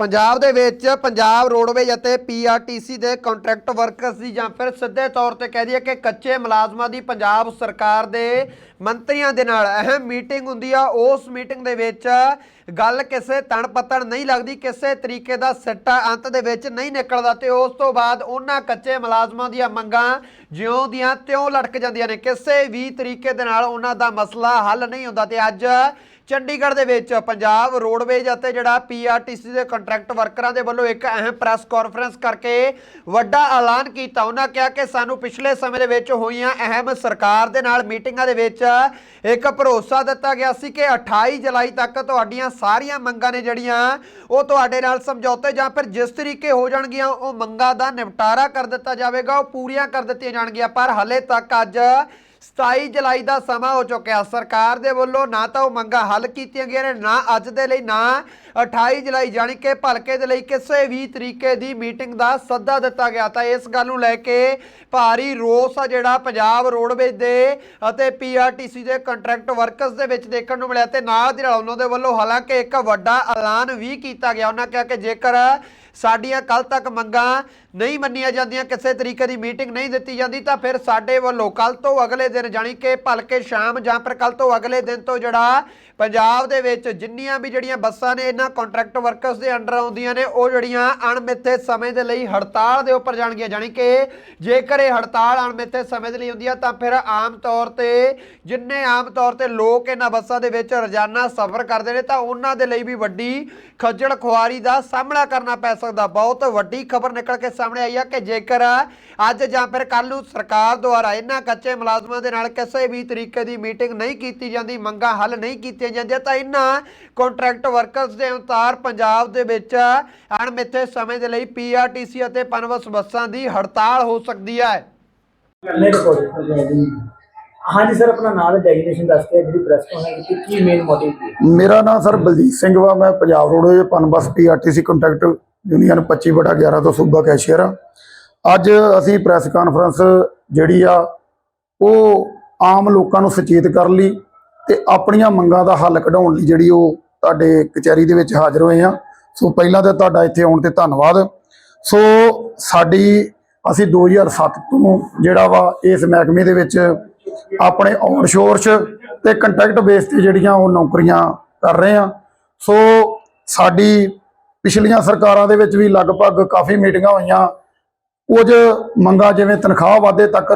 ਪੰਜਾਬ ਦੇ ਵਿੱਚ ਪੰਜਾਬ ਰੋਡਵੇਜ ਅਤੇ ਪੀਆਰਟੀਸੀ ਦੇ ਕੰਟਰੈਕਟ ਵਰਕਰਸ ਦੀ ਜਾਂ ਫਿਰ ਸਿੱਧੇ ਤੌਰ ਤੇ ਕਹਿ ਦਈਏ ਕਿ ਕੱਚੇ ਮੁਲਾਜ਼ਮਾਂ ਦੀ ਪੰਜਾਬ ਸਰਕਾਰ ਦੇ ਮੰਤਰੀਆਂ ਦੇ ਨਾਲ ਅਹਿਮ ਮੀਟਿੰਗ ਹੁੰਦੀ ਆ, ਉਸ ਮੀਟਿੰਗ ਦੇ ਵਿੱਚ ਗੱਲ ਕਿਸੇ ਤਣ ਪੱਤਣ ਨਹੀਂ ਲੱਗਦੀ, ਕਿਸੇ ਤਰੀਕੇ ਦਾ ਸਿੱਟਾ ਅੰਤ ਦੇ ਵਿੱਚ ਨਹੀਂ ਨਿਕਲਦਾ ਤੇ ਉਸ ਤੋਂ ਬਾਅਦ ਉਹਨਾਂ ਕੱਚੇ ਮੁਲਾਜ਼ਮਾਂ ਦੀਆਂ ਮੰਗਾਂ ਜਿਉਂ ਦੀਆਂ ਤਿਉਂ ਲਟਕ ਜਾਂਦੀਆਂ ਨੇ। ਕਿਸੇ ਵੀ ਤਰੀਕੇ ਦੇ ਨਾਲ ਉਹਨਾਂ ਦਾ ਮਸਲਾ ਹੱਲ ਨਹੀਂ ਹੁੰਦਾ ਤੇ ਅੱਜ ਚੰਡੀਗੜ੍ਹ ਦੇ ਵਿੱਚ ਪੰਜਾਬ ਰੋਡਵੇਜ ਅਤੇ ਜਿਹੜਾ ਪੀਆਰਟੀਸੀ ਦੇ ਕੰਟਰੈਕਟ ਵਰਕਰਾਂ ਦੇ ਵੱਲੋਂ ਇੱਕ ਅਹਿਮ ਪ੍ਰੈਸ ਕਾਨਫਰੰਸ ਕਰਕੇ ਵੱਡਾ ਐਲਾਨ ਕੀਤਾ। ਉਹਨਾਂ ਕਿਹਾ ਕਿ ਸਾਨੂੰ ਪਿਛਲੇ ਸਮੇਂ ਦੇ ਵਿੱਚ ਹੋਈਆਂ ਅਹਿਮ ਸਰਕਾਰ ਦੇ ਨਾਲ ਮੀਟਿੰਗਾਂ ਦੇ ਵਿੱਚ ਇੱਕ ਭਰੋਸਾ ਦਿੱਤਾ ਗਿਆ ਸੀ ਕਿ 28 ਜੁਲਾਈ ਤੱਕ ਤੁਹਾਡੀਆਂ ਸਾਰੀਆਂ ਮੰਗਾਂ ਨੇ ਜਿਹੜੀਆਂ ਉਹ ਤੁਹਾਡੇ ਨਾਲ ਸਮਝੌਤੇ ਜਾਂ ਫਿਰ ਜਿਸ ਤਰੀਕੇ ਹੋ ਜਾਣਗੀਆਂ, ਉਹ ਮੰਗਾਂ ਦਾ ਨਿਪਟਾਰਾ ਕਰ ਦਿੱਤਾ ਜਾਵੇਗਾ, ਉਹ ਪੂਰੀਆਂ ਕਰ ਦਿੱਤੀਆਂ ਜਾਣਗੀਆਂ। ਪਰ ਹਲੇ ਤੱਕ ਅੱਜ 27 ਜੁਲਾਈ ਦਾ ਸਮਾਂ ਹੋ ਚੁੱਕਿਆ। ਸਰਕਾਰ ਦੇ ਵੱਲੋਂ ਨਾ ਤਾਂ ਉਹ ਮੰਗਾਂ ਹੱਲ ਕੀਤੀਆਂ ਗਈਆਂ ਨੇ, ਨਾ ਅੱਜ ਦੇ ਲਈ, ਨਾ 28 ਜੁਲਾਈ ਜਾਣੀ ਕਿ ਭਲਕੇ ਦੇ ਲਈ ਕਿਸੇ ਵੀ ਤਰੀਕੇ ਦੀ ਮੀਟਿੰਗ ਦਾ ਸੱਦਾ ਦਿੱਤਾ ਗਿਆ। ਤਾਂ ਇਸ ਗੱਲ ਨੂੰ ਲੈ ਕੇ ਭਾਰੀ ਰੋਸ ਆ ਜਿਹੜਾ ਪੰਜਾਬ ਰੋਡਵੇਜ ਦੇ ਅਤੇ ਪੀਆਰਟੀਸੀ ਦੇ ਕੰਟਰੈਕਟ ਵਰਕਰਸ ਦੇ ਵਿੱਚ ਦੇਖਣ ਨੂੰ ਮਿਲਿਆ ਤੇ ਨਾਲ ਦੀ ਨਾਲ ਉਹਨਾਂ ਦੇ ਵੱਲੋਂ ਹਾਲਾਂਕਿ ਇੱਕ ਵੱਡਾ ਐਲਾਨ ਵੀ ਕੀਤਾ ਗਿਆ। ਉਹਨਾਂ ਕਿਹਾ ਕਿ ਜੇਕਰ ਸਾਡੀਆਂ ਕੱਲ ਤੱਕ ਮੰਗਾਂ ਨਹੀਂ ਮੰਨੀਆਂ ਜਾਂਦੀਆਂ, ਕਿਸੇ ਤਰੀਕੇ ਦੀ ਮੀਟਿੰਗ ਨਹੀਂ ਦਿੱਤੀ ਜਾਂਦੀ, ਤਾਂ ਫਿਰ ਸਾਡੇ ਵੱਲੋਂ ਕੱਲ ਤੋਂ ਅਗਲੇ ਦਿਨ ਜਾਣੀ ਕਿ ਭਲਕੇ ਸ਼ਾਮ ਜਾਂ ਫਿਰ ਕੱਲ ਤੋਂ ਅਗਲੇ ਦਿਨ ਤੋਂ ਜਿਹੜਾ ਪੰਜਾਬ ਦੇ ਵਿੱਚ ਜਿੰਨੀਆਂ ਵੀ ਜਿਹੜੀਆਂ ਬੱਸਾਂ ਨੇ, ਇਹਨਾਂ ਕੰਟਰੈਕਟ ਵਰਕਰਸ ਦੇ ਅੰਡਰ ਆਉਂਦੀਆਂ ਨੇ, ਉਹ ਜਿਹੜੀਆਂ ਅਣਮਿੱਥੇ ਸਮੇਂ ਦੇ ਲਈ ਹੜਤਾਲ ਦੇ ਉੱਪਰ ਜਾਣਗੀਆਂ। ਜਾਣੀ ਕਿ ਜੇਕਰ ਇਹ ਹੜਤਾਲ ਅਣਮਿੱਥੇ ਸਮੇਂ ਦੇ ਲਈ ਹੁੰਦੀ ਆ, ਤਾਂ ਫਿਰ ਆਮ ਤੌਰ ਤੇ ਜਿੰਨੇ ਆਮ ਤੌਰ ਤੇ ਲੋਕ ਇਹਨਾਂ ਬੱਸਾਂ ਦੇ ਵਿੱਚ ਰੋਜ਼ਾਨਾ ਸਫ਼ਰ ਕਰਦੇ ਨੇ, ਤਾਂ ਉਹਨਾਂ ਦੇ ਲਈ ਵੀ ਵੱਡੀ ਖੱਜਲ ਖੁਆਰੀ ਦਾ ਸਾਹਮਣਾ ਕਰਨਾ ਪੈ ਸਕਦਾ। ਬਹੁਤ ਵੱਡੀ ਖਬਰ ਨਿਕਲ ਕੇ ਸਾਹਮਣੇ ਆਈ ਆ ਕਿ ਜੇਕਰ ਅੱਜ ਜਾਂ ਫਿਰ ਕੱਲ ਨੂੰ ਸਰਕਾਰ ਦੁਆਰਾ ਇਹਨਾਂ ਕੱਚੇ ਮੁਲਾਜ਼ਮਾਂ ਦੇ ਨਾਲ ਕਿਸੇ ਵੀ ਤਰੀਕੇ ਦੀ ਮੀਟਿੰਗ ਨਹੀਂ ਕੀਤੀ ਜਾਂਦੀ, ਮੰਗਾਂ ਹੱਲ ਨਹੀਂ ਕੀਤੀਆਂ ਜਾਂਦੀਆਂ ਤਾਂ ਇਹਨਾਂ ਕੰਟਰੈਕਟ ਵਰਕਰਸ ਦੇ ਅਨੁਸਾਰ ਪੰਜਾਬ ਦੇ ਵਿੱਚ ਅਣਮਿੱਥੇ ਸਮੇਂ ਦੇ ਲਈ ਪੀਆਰਟੀਸੀ ਅਤੇ ਪਨਬਸ ਬੱਸਾਂ ਦੀ ਹੜਤਾਲ ਹੋ ਸਕਦੀ ਹੈ। ਨਹੀਂ ਰਿਕਾਰਡ ਹਾਂਜੀ ਸਰ ਆਪਣਾ ਨਾਮ ਤੇ ਡੈਗਨੇਸ਼ਨ ਦੱਸ ਕੇ ਜਿਹੜੀ ਪ੍ਰੈਸ ਕਾਨਫਰੰਸ ਕੀਤੀ ਕੀ ਮੇਨ ਮੋਟਿਵ ਕੀ ਮੇਰਾ ਨਾਮ ਸਰ ਬਲਜੀਤ ਸਿੰਘ ਵਾ ਮੈਂ Punjab roadways Punbus P R T C contract union 25 ਬਟਾ 11 ਤੋਂ ਸੂਬਾ ਕੈਸ਼ੀਅਰ ਆ। ਅੱਜ ਅਸੀਂ ਪ੍ਰੈਸ ਕਾਨਫਰੰਸ ਜਿਹੜੀ ਆ ਉਹ ਆਮ ਲੋਕਾਂ ਨੂੰ ਸੁਚੇਤ ਕਰਨ ਲਈ। ਤੇ ਆਪਣੀਆਂ ਮੰਗਾਂ ਦਾ ਹੱਲ ਕਢਾਉਣ ਲਈ ਜਿਹੜੀ ਉਹ ਤੁਹਾਡੇ ਕਚਹਿਰੀ ਦੇ ਵਿੱਚ ਹਾਜ਼ਰ ਹੋਏ ਆ। ਸੋ ਪਹਿਲਾਂ ਤਾਂ ਤੁਹਾਡਾ ਇੱਥੇ ਆਉਣ ਤੇ ਧੰਨਵਾਦ। ਸੋ ਸਾਡੀ, ਅਸੀਂ 2007 ਤੋਂ ਜਿਹੜਾ ਵਾ ਇਸ ਮਹਿਕਮੇ ਦੇ ਵਿੱਚ ਆਪਣੇ ਆਨਸ਼ੋਰਸ ਤੇ ਕੰਟੈਕਟ ਬੇਸ ਤੇ ਜਿਹੜੀਆਂ ਉਹ ਨੌਕਰੀਆਂ ਕਰ ਰਹੇ ਆ। ਸੋ ਸਾਡੀ ਪਿਛਲੀਆਂ ਸਰਕਾਰਾਂ ਦੇ ਵਿੱਚ ਵੀ ਲਗਭਗ ਕਾਫੀ ਮੀਟਿੰਗਾਂ ਹੋਈਆਂ। ਕੁਝ ਮੰਗਾਂ ਜਿਵੇਂ ਤਨਖਾਹ ਵਾਧੇ ਤੱਕ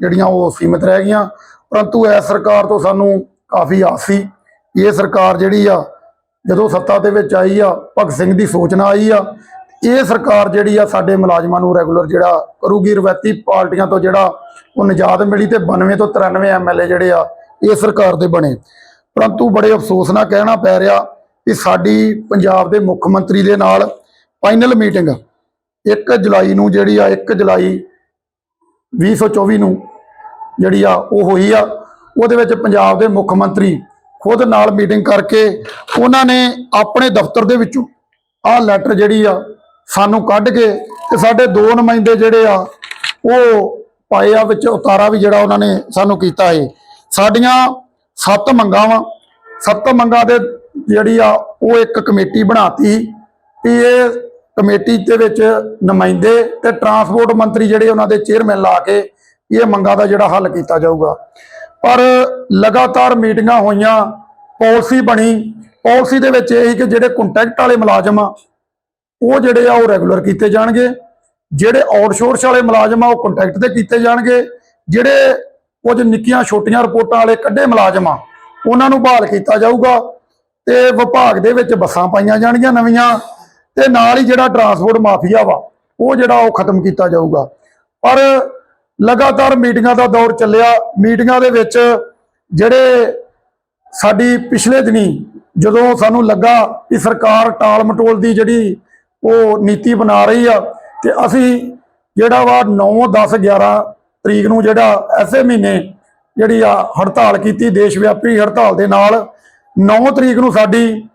ਜਿਹੜੀਆਂ ਉਹ ਸੀਮਿਤ ਰਹਿ ਗਈਆਂ। ਪਰੰਤੂ ਇਸ ਸਰਕਾਰ ਤੋਂ ਸਾਨੂੰ ਕਾਫੀ ਆਸ ਸੀ ਇਹ ਸਰਕਾਰ ਜਿਹੜੀ ਆ, ਜਦੋਂ ਸੱਤਾ ਦੇ ਵਿੱਚ ਆਈ ਆ, ਭਗਤ ਸਿੰਘ ਦੀ ਸੋਚ ਨਾਲ ਆਈ ਆ, ਇਹ ਸਰਕਾਰ ਜਿਹੜੀ ਆ ਸਾਡੇ ਮੁਲਾਜ਼ਮਾਂ ਨੂੰ ਰੈਗੂਲਰ ਜਿਹੜਾ ਕਰੂਗੀ, ਰਵਾਇਤੀ ਪਾਰਟੀਆਂ ਤੋਂ ਜਿਹੜਾ ਉਹ ਨਿਜਾਤ ਮਿਲੀ ਤੇ 92 ਤੋਂ 93 ਐਮਐਲਏ ਜਿਹੜੇ ਆ, ਇਹ ਸਰਕਾਰ ਦੇ ਬਣੇ। ਪਰੰਤੂ ਬੜੇ ਅਫਸੋਸ ਨਾਲ ਕਹਿਣਾ ਪੈ ਰਿਹਾ ਕਿ ਸਾਡੀ ਪੰਜਾਬ ਦੇ ਮੁੱਖ ਮੰਤਰੀ ਦੇ ਨਾਲ ਫਾਈਨਲ ਮੀਟਿੰਗ 1 ਜੁਲਾਈ ਨੂੰ ਜਿਹੜੀ ਆ 1 ਜੁਲਾਈ 2024 ਨੂੰ ਜਿਹੜੀ ਆ, ਉਹ ਹੋਈ ਆ। ਉਹਦੇ ਵਿੱਚ ਪੰਜਾਬ ਦੇ ਮੁੱਖ ਮੰਤਰੀ ਖੁਦ ਨਾਲ ਮੀਟਿੰਗ ਕਰਕੇ ਉਹਨਾਂ ਨੇ ਆਪਣੇ ਦਫ਼ਤਰ ਦੇ ਵਿੱਚੋਂ ਆਹ ਲੈਟਰ ਜਿਹੜੀ ਆ ਸਾਨੂੰ ਕੱਢ ਕੇ ਤੇ ਸਾਡੇ ਦੋ ਨੁਮਾਇੰਦੇ ਜਿਹੜੇ ਆ, ਉਹ ਪਾਏ ਆ ਵਿੱਚ ਉਤਾਰਾ ਵੀ ਜਿਹੜਾ ਉਹਨਾਂ ਨੇ ਸਾਨੂੰ ਕੀਤਾ ਹੈ ਸਾਡੀਆਂ ਸੱਤ ਮੰਗਾਂ ਵਾ। ਸੱਤ ਮੰਗਾਂ ਦੇ ਜਿਹੜੀ ਆ, ਉਹ ਇੱਕ ਕਮੇਟੀ ਬਣਾਤੀ ਵੀ ਇਹ ਕਮੇਟੀ ਦੇ ਵਿੱਚ ਨੁਮਾਇੰਦੇ ਤੇ ਟਰਾਂਸਪੋਰਟ ਮੰਤਰੀ ਜਿਹੜੇ ਉਹਨਾਂ ਦੇ ਚੇਅਰਮੈਨ ਲਾ ਕੇ ਇਹ ਮੰਗਾਂ ਦਾ ਜਿਹੜਾ ਹੱਲ ਕੀਤਾ ਜਾਊਗਾ। ਪਰ ਲਗਾਤਾਰ ਮੀਟਿੰਗਾਂ ਹੋਈਆਂ, ਪਾਲਿਸੀ ਬਣੀ। ਪਾਲਿਸੀ ਦੇ ਵਿੱਚ ਇਹ ਸੀ ਕਿ ਜਿਹੜੇ ਕੰਟੈਕਟ ਵਾਲੇ ਮੁਲਾਜ਼ਮ ਆ, ਉਹ ਜਿਹੜੇ ਆ ਉਹ ਰੈਗੂਲਰ ਕੀਤੇ ਜਾਣਗੇ। ਜਿਹੜੇ ਆਊਟਸੋਰਸ ਵਾਲੇ ਮੁਲਾਜ਼ਮ ਆ, ਉਹ ਕੰਟੈਕਟ ਤੇ ਕੀਤੇ ਜਾਣਗੇ। ਜਿਹੜੇ ਕੁਝ ਨਿੱਕੀਆਂ ਛੋਟੀਆਂ ਰਿਪੋਰਟਾਂ ਵਾਲੇ ਕੱਢੇ ਮੁਲਾਜ਼ਮ ਆ, ਉਹਨਾਂ ਨੂੰ ਬਹਾਲ ਕੀਤਾ ਜਾਊਗਾ ਤੇ ਵਿਭਾਗ ਦੇ ਵਿੱਚ ਬੱਸਾਂ ਪਾਈਆਂ ਜਾਣਗੀਆਂ ਨਵੀਆਂ ਤੇ ਨਾਲ ਹੀ ਜਿਹੜਾ ਟਰਾਂਸਪੋਰਟ ਮਾਫੀਆ ਵਾ, ਉਹ ਜਿਹੜਾ ਉਹ ਖਤਮ ਕੀਤਾ ਜਾਊਗਾ। ਪਰ ਲਗਾਤਾਰ ਮੀਟਿੰਗਾਂ ਦਾ ਦੌਰ ਚੱਲਿਆ। ਮੀਟਿੰਗਾਂ ਦੇ ਵਿੱਚ ਜਿਹੜੇ ਸਾਡੀ ਪਿਛਲੇ ਦਿਨੀ ਜਦੋਂ ਸਾਨੂੰ ਲੱਗਾ ਕਿ ਸਰਕਾਰ ਟਾਲ ਮਟੋਲ ਦੀ ਜਿਹੜੀ ਉਹ ਨੀਤੀ ਬਣਾ ਰਹੀ ਆ ਤੇ ਅਸੀਂ ਜਿਹੜਾ ਵਾ 9 10 11 ਤਰੀਕ ਨੂੰ ਜਿਹੜਾ ਐਸੇ ਮਹੀਨੇ ਜਿਹੜੀ ਆ ਹੜਤਾਲ ਕੀਤੀ ਦੇਸ਼ ਵਿਆਪੀ ਹੜਤਾਲ ਦੇ ਨਾਲ 9 ਤਰੀਕ ਨੂੰ ਸਾਡੀ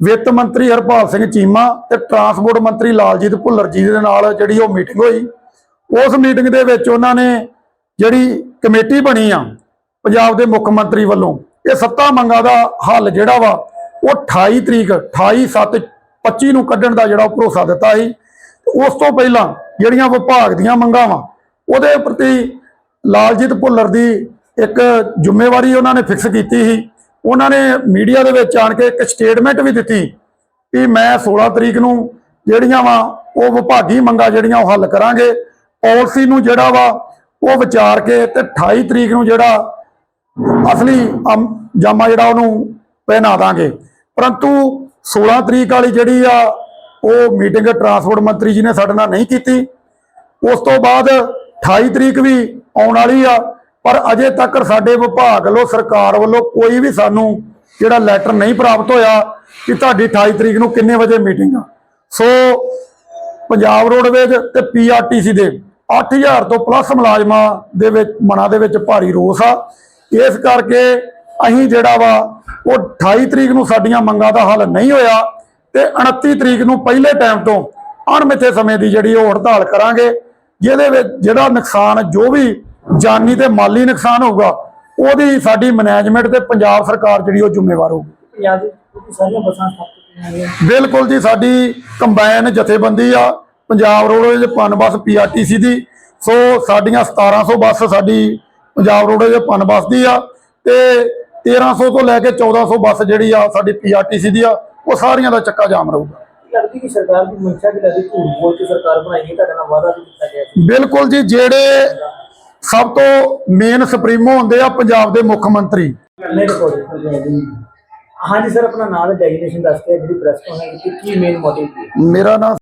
ਵਿੱਤ ਮੰਤਰੀ ਹਰਪਾਲ ਸਿੰਘ ਚੀਮਾ ਤੇ ਟਰਾਂਸਪੋਰਟ ਮੰਤਰੀ ਲਾਲਜੀਤ ਭੁੱਲਰ ਜੀ ਦੇ ਨਾਲ ਜਿਹੜੀ ਉਹ ਮੀਟਿੰਗ ਹੋਈ। ਉਸ ਮੀਟਿੰਗ ਦੇ ਵਿੱਚ ਉਹਨਾਂ ਨੇ ਜਿਹੜੀ ਕਮੇਟੀ ਬਣੀ ਆ, ਪੰਜਾਬ ਦੇ ਮੁੱਖ ਮੰਤਰੀ ਵੱਲੋਂ, ਇਹ ਸੱਤਾ ਮੰਗਾਂ ਦਾ ਹੱਲ ਜਿਹੜਾ ਵਾ, ਉਹ 28 ਤਰੀਕ 28 7 25 ਨੂੰ ਕੱਢਣ ਦਾ ਜਿਹੜਾ ਉਹ ਭਰੋਸਾ ਦਿੱਤਾ ਸੀ। ਉਸ ਤੋਂ ਪਹਿਲਾਂ ਜਿਹੜੀਆਂ ਵਿਭਾਗ ਦੀਆਂ ਮੰਗਾਂ ਵਾ, ਉਹਦੇ ਪ੍ਰਤੀ ਲਾਲਜੀਤ ਭੁੱਲਰ ਦੀ ਇੱਕ ਜ਼ਿੰਮੇਵਾਰੀ ਉਹਨਾਂ ਨੇ ਫਿਕਸ ਕੀਤੀ ਸੀ। ਉਹਨਾਂ ਨੇ ਮੀਡੀਆ ਦੇ ਵਿੱਚ ਆਣ ਕੇ ਇੱਕ ਸਟੇਟਮੈਂਟ ਵੀ ਦਿੱਤੀ ਕਿ ਮੈਂ 16 ਤਰੀਕ ਨੂੰ ਜਿਹੜੀਆਂ ਵਾ, ਉਹ ਵਿਭਾਗੀ ਮੰਗਾਂ ਜਿਹੜੀਆਂ ਉਹ ਹੱਲ ਕਰਾਂਗੇ। ਪਾਲਿਸੀ ਨੂੰ ਜਿਹੜਾ ਵਾ ਉਹ ਵਿਚਾਰ ਕੇ ਤੇ 28 ਤਰੀਕ ਨੂੰ ਜਿਹੜਾ ਅਸਲੀ ਅਮ- ਜਾਮਾ ਜਿਹੜਾ ਉਹਨੂੰ ਪਹਿਨਾ ਦਾਂਗੇ। ਪਰੰਤੂ 16 ਤਰੀਕ ਵਾਲੀ ਜਿਹੜੀ ਆ, ਉਹ ਮੀਟਿੰਗ ਟਰਾਂਸਪੋਰਟ ਮੰਤਰੀ ਜੀ ਨੇ ਸਾਡੇ ਨਾਲ ਨਹੀਂ ਕੀਤੀ। ਉਸ ਤੋਂ ਬਾਅਦ 28 ਤਰੀਕ ਵੀ ਆਉਣ ਵਾਲੀ ਆ, ਪਰ ਅਜੇ ਤੱਕ ਸਾਡੇ ਵਿਭਾਗ ਵੱਲੋਂ, ਸਰਕਾਰ ਵੱਲੋਂ ਕੋਈ ਵੀ ਸਾਨੂੰ ਜਿਹੜਾ ਲੈਟਰ ਨਹੀਂ ਪ੍ਰਾਪਤ ਹੋਇਆ ਕਿ ਤੁਹਾਡੀ 28 ਤਰੀਕ ਨੂੰ ਕਿੰਨੇ ਵਜੇ ਮੀਟਿੰਗ ਆ। ਸੋ ਪੰਜਾਬ ਰੋਡਵੇਜ਼ ਤੇ ਪੀਆਰਟੀਸੀ ਦੇ 8000 ਤੋਂ ਪਲੱਸ ਮੁਲਾਜ਼ਮਾਂ ਦੇ ਵਿੱਚ ਮਨਾਂ ਦੇ ਵਿੱਚ ਭਾਰੀ ਰੋਸ ਆ। ਇਸ ਕਰਕੇ ਅਸੀਂ ਜਿਹੜਾ ਵਾ ਉਹ 28 ਤਰੀਕ ਨੂੰ ਸਾਡੀਆਂ ਮੰਗਾਂ ਦਾ ਹੱਲ ਨਹੀਂ ਹੋਇਆ ਤੇ 29 ਤਰੀਕ ਨੂੰ ਪਹਿਲੇ ਟਾਈਮ ਤੋਂ ਅਣਮਿੱਥੇ ਸਮੇਂ ਦੀ ਜਿਹੜੀ ਉਹ ਹੜਤਾਲ ਕਰਾਂਗੇ ਜਿਹਦੇ ਵਿੱਚ ਜਿਹੜਾ ਨੁਕਸਾਨ ਜੋ ਵੀ ਜਾਨੀ ਤੇ ਮਾਲੀ ਨੁਕਸਾਨ ਹੋਊਗਾ ਉਹਦੀ ਸਾਡੀ ਮੈਨੇਜਮੈਂਟ ਤੇ ਪੰਜਾਬ ਸਰਕਾਰ ਜਿਹੜੀ ਉਹ ਜ਼ਿੰਮੇਵਾਰ ਹੋਊਗੀ। ਬਿਲਕੁਲ ਜੀ ਸਾਡੀ ਕੰਬਾਈਨ ਜਥੇਬੰਦੀ ਆ ਪੰਜਾਬ ਰੋਡਵੇਜ਼ ਪਨ ਬੱਸ ਪੀਆਰਟੀਸੀ ਦੀ। ਸੋ ਸਾਡੀਆਂ 1700 ਬੱਸ ਸਾਡੀ ਪੰਜਾਬ ਰੋਡਵੇਜ਼ ਪਨ ਬੱਸ ਦੀ ਆ ਤੇ 1300 ਤੋਂ ਲੈ ਕੇ 1400 ਬੱਸ ਜਿਹੜੀ ਆ ਸਾਡੀ ਪੀਆਰਟੀਸੀ ਦੀ ਆ ਉਹ ਸਾਰੀਆਂ ਦਾ ਚੱਕਾ ਜਾਮ ਰਹੂਗਾ। ਲੱਗਦੀ ਕਿ ਸਰਕਾਰ ਦੀ ਮਨਸ਼ਾ ਦੀ ਲੱਗਦੀ ਝੂਠ ਬੋਲ ਕੇ ਸਰਕਾਰ ਬਣਾਈ ਹੈ ਤੁਹਾਡੇ ਨਾਲ ਵਾਅਦਾ ਵੀ ਕੀਤਾ ਗਿਆ ਸੀ। ਬਿਲਕੁਲ ਜੀ ਜਿਹੜੇ ਸਭ ਤੋਂ ਮੇਨ ਸੁਪਰੀਮੋ ਹੁੰਦੇ ਆ ਪੰਜਾਬ ਦੇ ਮੁੱਖ ਮੰਤਰੀ। ਹਾਂਜੀ ਸਰ ਆਪਣਾ ਨਾਮ ਤੇ ਡੈਗਨੇਸ਼ਨ ਦੱਸ ਕੇ ਜਿਹੜੀ ਪ੍ਰੈਸ ਕਾਨਫਰੰਸ ਕੀਤੀ ਕੀ ਮੇਨ ਮੋਟਿਵ ਸੀ? ਮੇਰਾ ਨਾਮ